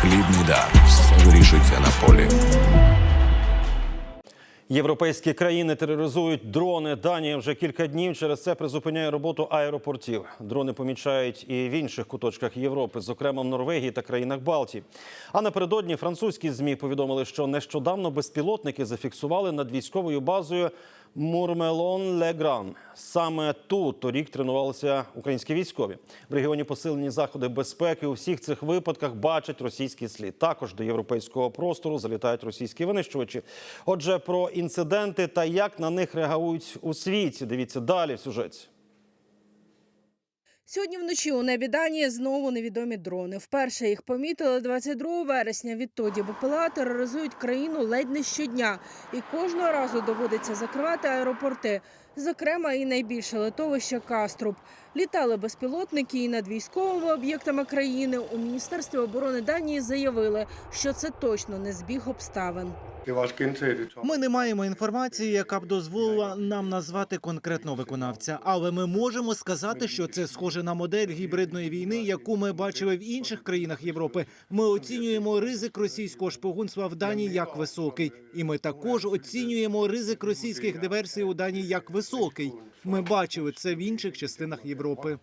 Хлібний дар. Вирішується на полі. Європейські країни тероризують дрони. Данія вже кілька днів через це призупиняє роботу аеропортів. Дрони помічають і в інших куточках Європи, зокрема в Норвегії та країнах Балтії. А напередодні французькі змі повідомили, що нещодавно безпілотники зафіксували над військовою базою Мурмелон Легран. Саме тут торік тренувалися українські військові. В регіоні посилені заходи безпеки. У всіх цих випадках бачать російський слід. Також до європейського простору залітають російські винищувачі. Отже, про інциденти та як на них реагують у світі. Дивіться далі в сюжеті. Сьогодні вночі у небі Данії знову невідомі дрони. Вперше їх помітили 22 вересня. Відтоді БПЛА тероризують країну ледь не щодня. І кожного разу доводиться закривати аеропорти. Зокрема, і найбільше литовище Каструб. Літали безпілотники і над військовими об'єктами країни. У Міністерстві оборони Данії заявили, що це точно не збіг обставин. Ми не маємо інформації, яка б дозволила нам назвати конкретного виконавця, але ми можемо сказати, що це схоже на модель гібридної війни, яку ми бачили в інших країнах Європи. Ми оцінюємо ризик російського шпигунства в Данії як високий, і ми також оцінюємо ризик російських диверсій у Данії як високий. Ми бачили це в інших частинах Європи.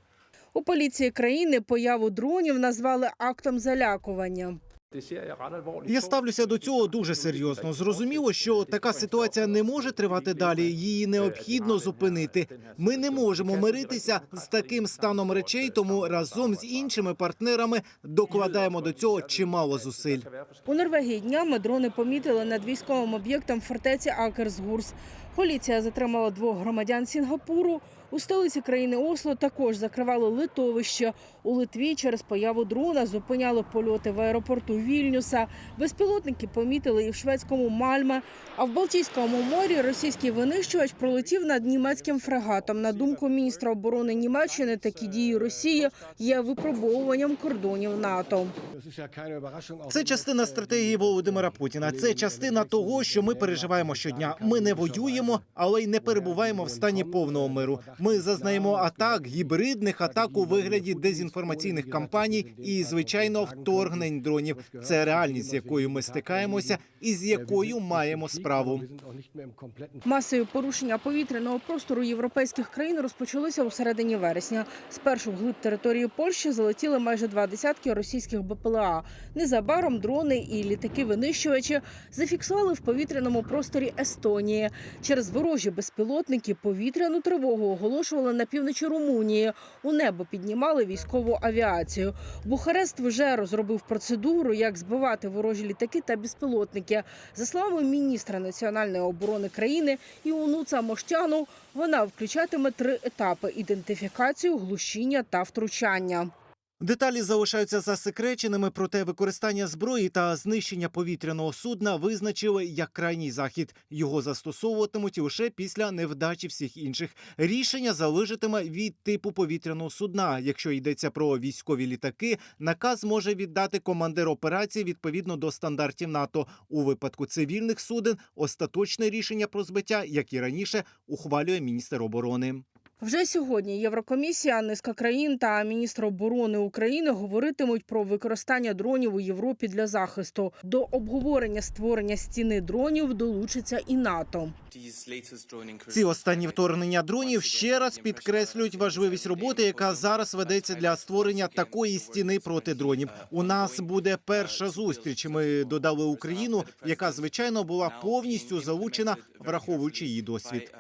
У поліції країни появу дронів назвали актом залякування. Я ставлюся до цього дуже серйозно. Зрозуміло, що така ситуація не може тривати далі. Її необхідно зупинити. Ми не можемо миритися з таким станом речей, тому разом з іншими партнерами докладаємо до цього чимало зусиль. У Норвегії днями дрони помітили над військовим об'єктом фортеці Акерсгурс. Поліція затримала двох громадян Сінгапуру. У столиці країни Осло також закривали литовище. У Литві через появу дрона зупиняли польоти в аеропорту Вільнюса. Безпілотники помітили і в шведському Мальме. А в Балтійському морі російський винищувач пролетів над німецьким фрегатом. На думку міністра оборони Німеччини, такі дії Росії є випробовуванням кордонів НАТО. Це частина стратегії Володимира Путіна. Це частина того, що ми переживаємо щодня. Ми не воюємо, але й не перебуваємо в стані повного миру. Ми зазнаємо атак, гібридних атак у вигляді дезінформаційних кампаній і, звичайно, вторгнень дронів. Це реальність, з якою ми стикаємося, і з якою маємо справу. Масові порушення повітряного простору європейських країн розпочалися у середині вересня. Спершу вглиб території Польщі залетіли майже два десятки російських БПЛА. Незабаром дрони і літаки-винищувачі зафіксували в повітряному просторі Естонії. Через ворожі безпілотники повітряну тривогу оголошували на півночі Румунії. У небо піднімали військову авіацію. Бухарест вже розробив процедуру, як збивати ворожі літаки та безпілотники. За словами міністра національної оборони країни Іонуца Мощану, вона включатиме три етапи: ідентифікацію, глушіння та втручання. Деталі залишаються засекреченими, проте використання зброї та знищення повітряного судна визначили як крайній захід. Його застосовуватимуть лише після невдачі всіх інших. Рішення залежатиме від типу повітряного судна. Якщо йдеться про військові літаки, наказ може віддати командир операції відповідно до стандартів НАТО. У випадку цивільних суден остаточне рішення про збиття, як і раніше, ухвалює міністр оборони. Вже сьогодні Єврокомісія, низка країн та міністр оборони України говоритимуть про використання дронів у Європі для захисту. До обговорення створення стіни дронів долучиться і НАТО. Ці останні вторгнення дронів ще раз підкреслюють важливість роботи, яка зараз ведеться для створення такої стіни проти дронів. У нас буде перша зустріч. Ми додали Україну, яка звичайно була повністю залучена, враховуючи її досвід.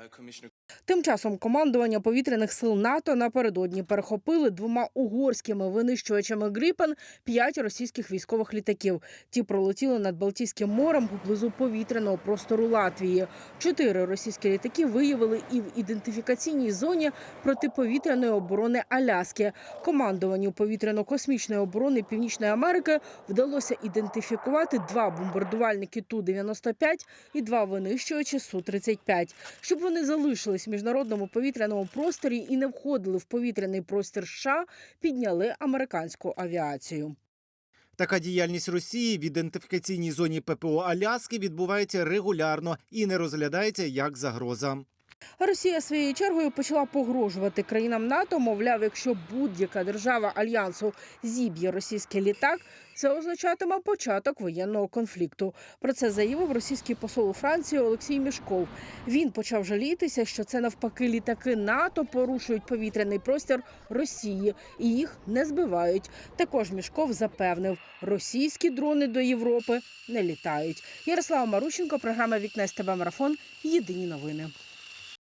Тим часом командування повітряних сил НАТО напередодні перехопили двома угорськими винищувачами Гріпен п'ять російських військових літаків. Ті пролетіли над Балтійським морем поблизу повітряного простору Латвії. Чотири російські літаки виявили і в ідентифікаційній зоні протиповітряної оборони Аляски. Командуванню повітряно-космічної оборони Північної Америки вдалося ідентифікувати два бомбардувальники Ту-95 і два винищувачі Су-35. Щоб вони залишились в міжнародному повітряному просторі і не входили в повітряний простір США, підняли американську авіацію. Така діяльність Росії в ідентифікаційній зоні ППО Аляски відбувається регулярно і не розглядається як загроза. Росія своєю чергою почала погрожувати країнам НАТО. Мовляв, якщо будь-яка держава альянсу зіб'є російський літак, це означатиме початок воєнного конфлікту. Про це заявив російський посол у Франції Олексій Мішков. Він почав жалітися, що це навпаки літаки НАТО порушують повітряний простір Росії і їх не збивають. Також Мішков запевнив, російські дрони до Європи не літають. Ярослава Марущенко, програма Вікне СТБ Марафон. Єдині новини.